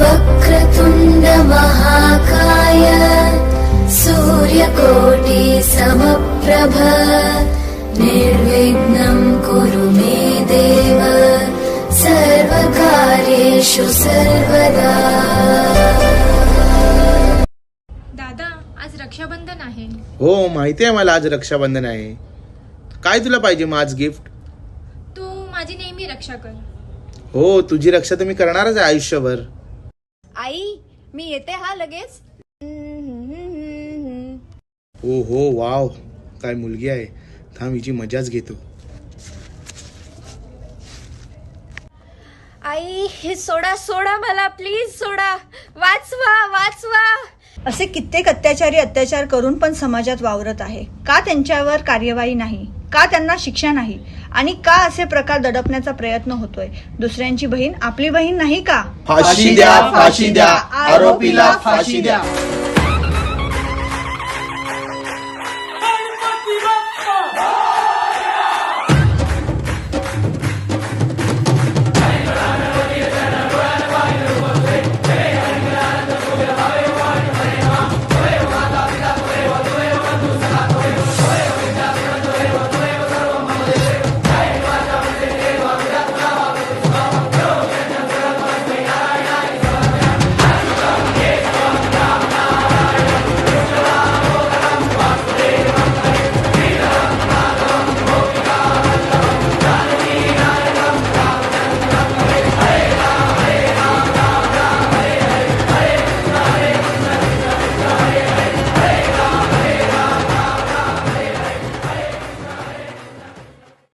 वक्रतुण्ड महाकाय सूर्यकोटि समप्रभ निर्विघ्नं कुरु मे देव सर्वकार्येषु सर्वदा। दादा आज रक्षाबंधन आहे. हो माहिती आहे मला आज रक्षाबंधन आहे. काय तुला पाहिजे मग आज गिफ्ट तू माझी नेहमी रक्षा कर. हो तुझी रक्षा तर मी करणारच आहे आयुष्यभर. मी येते हा लगेच. ओ हो वाव. काय मुलगी आहे. थांब हिची मजाच घेतो. आई हे सोडा सोडा मला प्लीज सोडा. वाचवा वाचवा. असे कित्येक अत्याचारी अत्याचार करून पण समाजात वावरत आहे. का त्यांच्यावर कार्यवाही नाही? का त्यांना शिक्षा नाही? आणि का असे प्रकार दडपण्याचा प्रयत्न होतोय? दुसऱ्यांची बहीण आपली बहीण नाही का? फाशी द्या फाशी द्या. आरोपीला फाशी द्या.